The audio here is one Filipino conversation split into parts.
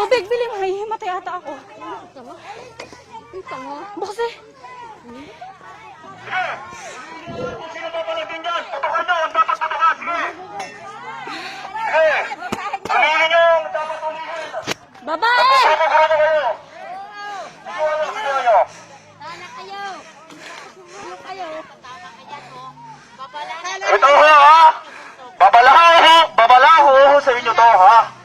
Tubig, bili mo. Hihimatay ata ako. Palagin dyan? Tutukan nyo, ang. Babae! Sigurado kayo. Sigurado kayo nyo. Sana kayo. Ano kayo? Tama ka dyan, oh. Babalahan. Ito ho ha. Babalaho ho. Babalaho ho sa inyo to ha.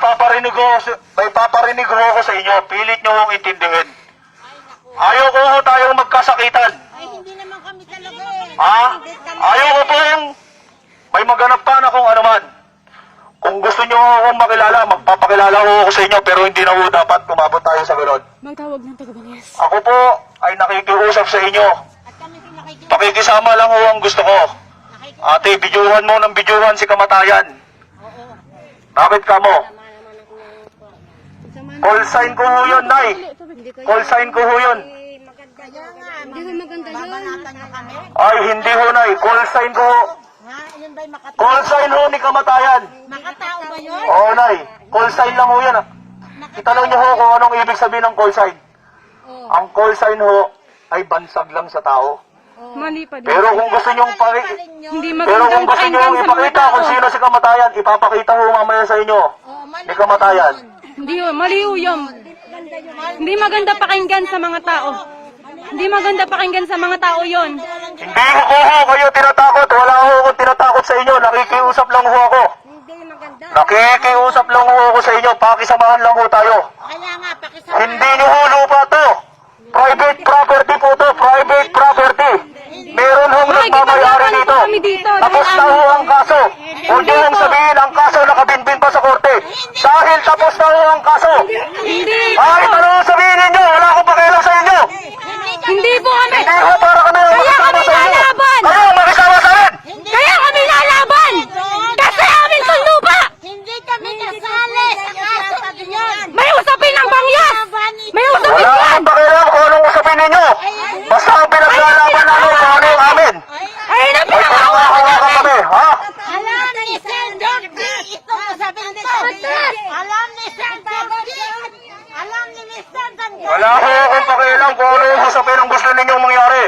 May paparinig ho, sa- may paparinig ho ako sa inyo. Pilit nyo hong intindihin. Ayaw ko ho tayong magkasakitan. Ay, hindi naman kami talaga eh. Ha? Ayaw ko pong may maganap pa na kung ano man. Kung gusto nyo akong makilala, magpapakilala ko ako sa inyo pero hindi na ho dapat kumabot tayo sa ganun. Magtawag ng taga-Banyas. Ako po ay nakikiusap sa inyo. At kami din nakikinig. Pakikisama lang ho ang gusto ko. Ate, bidyuhan mo ng bidyuhan si kamatayan. Oo. Bakit ka mo? Tama naman ako ng Sama Call sign ko ho yun, Nay. Ko Call sign ko ho yun. maganda Kaya nga. Hindi ko maganda yun. Babanatan nyo kami. Ay, hindi ho, Nay. Call sign ko ho. Yun ba'y makatao? Call sign ho ni kamatayan. Makatao ba yun? Oo, Nay. Call sign lang ho yan. ah. Itanong niyo ho kung anong ibig sabihin ng call sign. Oo. Ang call sign ho ay bansag lang sa tao. Mali pa din. Pero kung gusto niyong paki... Hindi Pero magandang kung gusto niyo pakinggan sa mga ipakita tao. kung sino si kamatayan, ipapakita ho mamaya sa inyo. Oo, mali. Ni kamatayan. Hindi yun, mali ho yun. Hindi maganda pakinggan sa mga tao. Hindi maganda pakinggan sa mga tao yon. Hindi ko ko ho kayo tinatakot. Wala ho akong tinatakot sa inyo. Nakikiusap lang ho ako. Hindi maganda. Nakikiusap lang ho ako sa inyo. Pakisamahan lang ho tayo. Kaya nga, pakisama. Hindi niyo ho lupa to. Private property po to. Private property. Meron hong nagmamayari dito. Tapos na ho ang kaso. Huwag niyo hong sabihin ang kaso nakabinbin pa sa korte. Dahil tapos na ang kaso. Ano ang sabihin ninyo, wala akong pakialam sa inyo. Hindi po kami. Hindi ho para kami ang Kaya makisama kami sa inyo. lalaban. Kayo ang makisama sa amin. Kaya kami lalaban. Kasi amin sundo pa. Hindi kami kasali sa kaso niyan. May usapin ng bangyas. May usapin Wala yan. akong pakialam kung anong usapin ninyo. Basta ang pinaglalaban namin kung ano yung amin. Ay, na May pangangakawakan kami, ha? Alam ni Senator D. Ito masabi nito. Alam ni Senator D. Alam ni Mr. Dangan. Wala ko akong pakialam kung ano yung usapin ang gusto ninyong mangyari.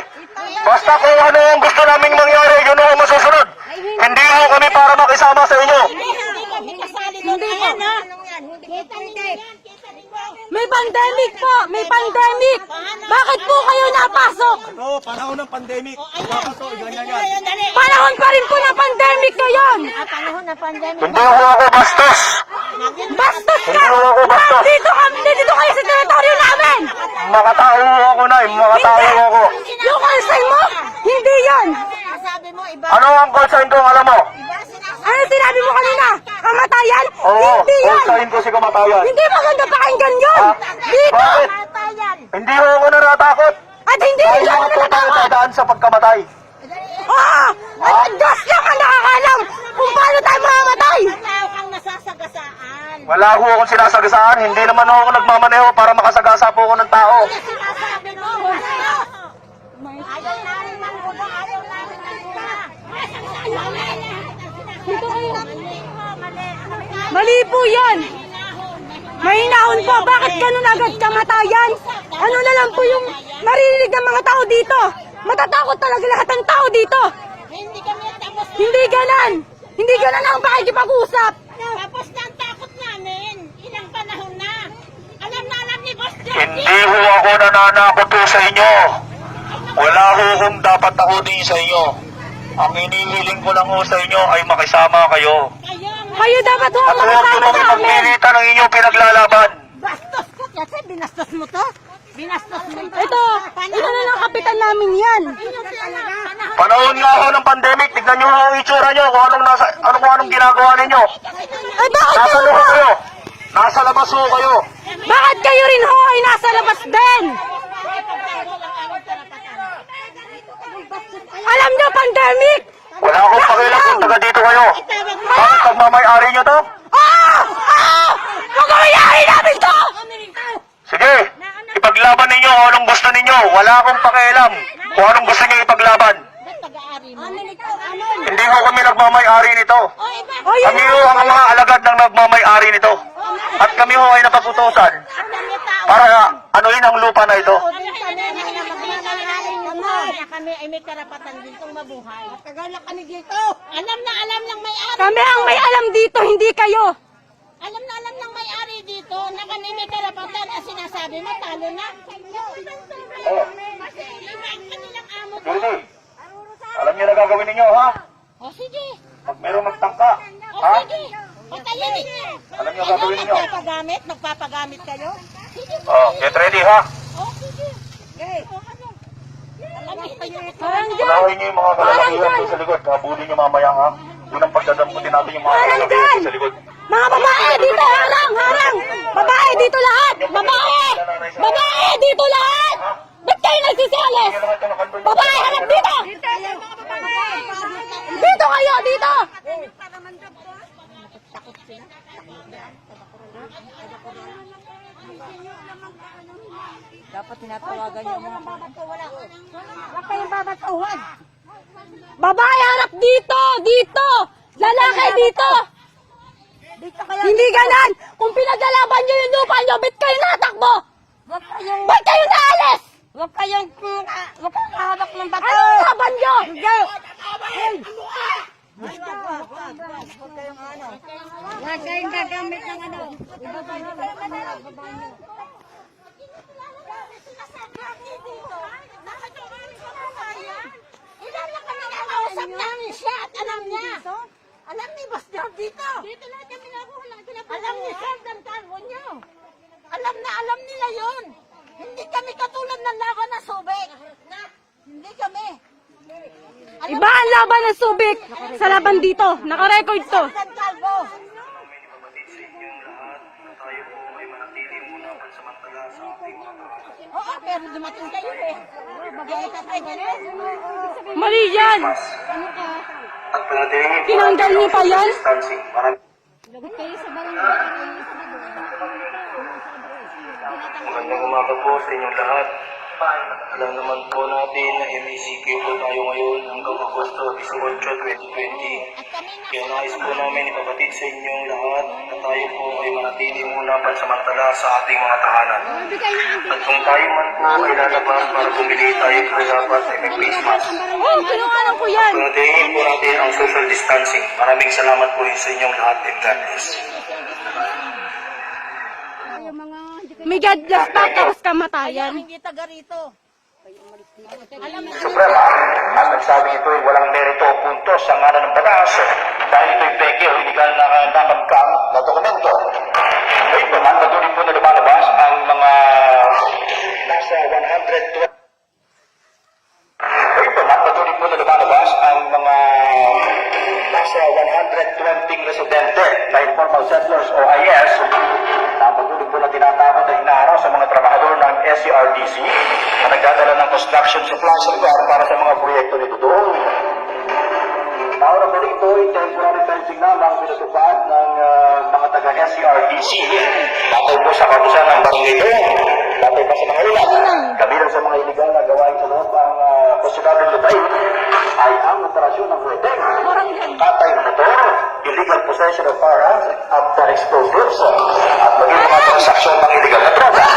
Basta kung ano ang gusto naming mangyari, yun ang masusunod. Hindi ho kami para makisama sa inyo. Hindi. May pandemic po. May pandemic. Bakit po kayo napasok? Ito, panahon ng pandemic. Ayan. Ganyan yan. Dali. Panahon pa rin po ng pandemic ngayon. Ah, panahon na pandemic. Hindi ho ako bastos. Bastos ka. Hindi ho ako bastos. Dito kami, dito kayo sa teritoryo namin. Makatao ako na, makatao ako. Yung kalsay mo, hindi yan. Sabi mo, iba. Ano ang call sign ko, alam mo? Ano sinabi mo kanina? Kamatayan? Oo, Hindi call yan. sign ko si kamatayan. Hindi maganda pakinggan yun. Ha? Dito. Bakit? Hindi ho ako natatakot. At hindi rin ako mga tayo natatakot. dadaan sa pagkamatay. Ah! At Diyos lang ang nakakalam kung paano tayo mamamatay. Tao kang nasasagasaan. Wala ho akong sinasagasaan. Hindi naman ho ako nagmamaneho para makasagasa po ako ng tao. Ayaw namin ng ulo. Ayaw namin ng ulo. Dito kayo. Mali. Po yan. Mahinahon po. Bakit ganun agad kamatayan? Ano na lang po yung maririnig ng mga tao dito? Matatakot talaga lahat ng tao dito. Hindi kami tapos. Hindi ganan. Hindi ganan ang pakikipag-usap. Tapos na ang takot namin. Ilang panahon na. Alam na alam ni Boss Hindi Jackie. ho ako nananakot po sa inyo. Wala ho akong dapat takutin sa inyo. Ang inihiling ko lang ho sa inyo ay makisama kayo. Kayo dapat ho At huwag nyo makasama nang sa amin. ipagpilitan ang inyong pinaglalaban. bastos ko. Kasi binastos mo to. Binastos mo to. Ito, ito na lang kapitan namin yan. Panahon. Nga ho ng pandemic, tignan nyo ho ang itsura nyo kung anong, nasa, ano, kung anong ginagawa ninyo. Ay bakit Nasa kayo loob ho? kayo. Nasa labas ho kayo. Bakit kayo rin ho ay nasa labas din? Alam nyo, pandemic! Wala akong pakialam kung taga dito kayo. Bakit pagmamayari nyo to? Ah! Ah! Magkakayari namin to! Sige, ipaglaban ninyo kung anong gusto ninyo. Wala akong pakialam kung anong gusto nyo ipaglaban. Hindi ho kami nagmamayari nito. O iba. O yun Kami ho ang mga alagad ng nagmamayari nito. At kami ho ay napagutusan para anuin ang lupa na ito. Kami ay may karapatan din itong mabuhay. Tagal na kami dito. Alam na alam ng may-ari. Kami ang may alam dito, hindi kayo. Alam na alam ng may-ari dito na kami may karapatan at sinasabi mo talo na. Oh. Kasi lima ang kanilang amo alam niyo na gagawin ninyo, ha? O sige. Pag merong magtangka, O ha? sige. Patayin ninyo. Alam niyo gagawin ninyo? magpapagamit? Magpapagamit kayo? Oh, get ready, ha? O sige. Okay. Alam niyo niyo yung mga kalalakihan sa likod. Habulin niyo mamaya, ha? Yun ang pagdadamputin natin yung mga kalalakihan sa likod. Mga babae dito, harang, harang. Babae dito lahat. Babae. Babae dito lahat. Ba't kayo nagsisialis? Babae, harap dito. Dito kayo, dito. Dapat tinatawagan niyo mga Wala kayong babatuhan. Babae, harap dito, dito. Lalaki dito. Hindi ganan. Kung pinaglalaban nyo yung lupa nyo, ba't kayo natakbo? Huwag kayong, Ba't kayo naalis? huwag kayong, huwag kayong hawak ng bato. Anong laban nyo? Huwag kayong gagamit ng ano. Ilan na kami nakausap namin siya at alam niya. Alam ni Boss George dito. Dito lahat kami nakuha. Alam ni Sir Dantalmo niyo. Alam na alam nila yon. Hindi kami katulad ng laban na subik. Hindi kami. Iba ang laban ng Subic sa laban dito. Nakarecord to. Oo, pero dumating kayo eh. Eh, tatay ganun. Mali yan. Tinanggal niyo pa yan? distancing. Maraming Magandang umaga po sa inyong lahat. Alam naman po natin na MECQ po tayo ngayon hanggang Agosto 18, 2020. At kami na Kaya nais po namin ipapatid sa inyong lahat na tayo po ay manatili muna pansamantala sa ating mga tahanan. At kung tayo man po ay lalabas para bumili, tayo po dapat ay may face mask. Oh, sinungaling ko yan. Panatilihin po natin ang social distancing. Maraming salamat po sa inyong lahat and God bless. May God bless pa, tapos kamatayan. hindi taga rito. Alam na at nagsabi ito ay walang merito o puntos sa ngalan ng batas dahil ito'y peke o illegal na nakangkang na dokumento. Ngayon naman, patuloy po na lumalabas ang mga nasa 120 Ngayon naman, patuloy po na lumalabas ang mga nasa 120 residente SCRDC na nagdadala ng construction supplies lugar para sa mga proyekto nito doon. Nauna po rito ay temporary fencing lamang pinatupad ng ah, mga taga-SCRDC. Batay po sa kapusan ng barangay doon. Batay pa sa mga ilan. Kabilang sa mga illegal na gawain sa loob ang uh, posibleng lutay ay ang operasyon ng wedding. Patay ng motor, illegal possession of firearms at uh, explosives, at maging mga transaksyon ng illegal na droga.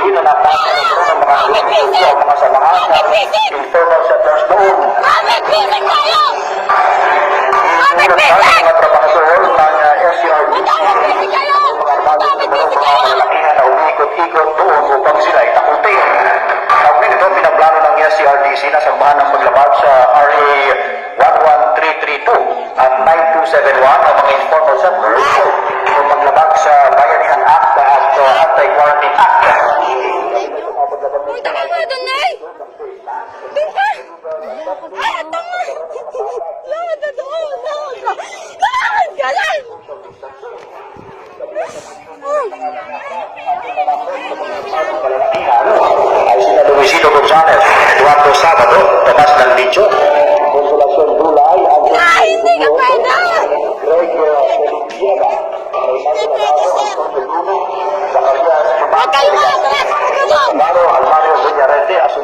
Mga kapatid na napasa ng mga mga institusyo, mga samahan ng informal settlers doon. Bakit bisig kayo? Bakit Ilang bisig? tayo mga trabahador ng uh, SCRDC, Bakit bisig kayo? mga ng bisig mga kayo? kalalakihan na umikot-ikot doon upang sila pinaplano ng SCRDC na samahan ng paglabag sa RA 11332 at 9271 ang mga informal settlers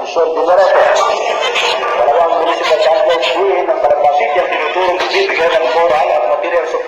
ईश्वर गुजरात ಬಲವಾದ ಮೂಲಕ ಚಾಂಪ್ಲೈನ್ ಶೂ ನಮ್ಮ ಬಸಿ ಕೆಂಪಿನ ತೂರು ಬಿಸಿ ಬಿಗದ ಕೋರ ಆಗ ಮಟೀರಿಯಲ್ಸ್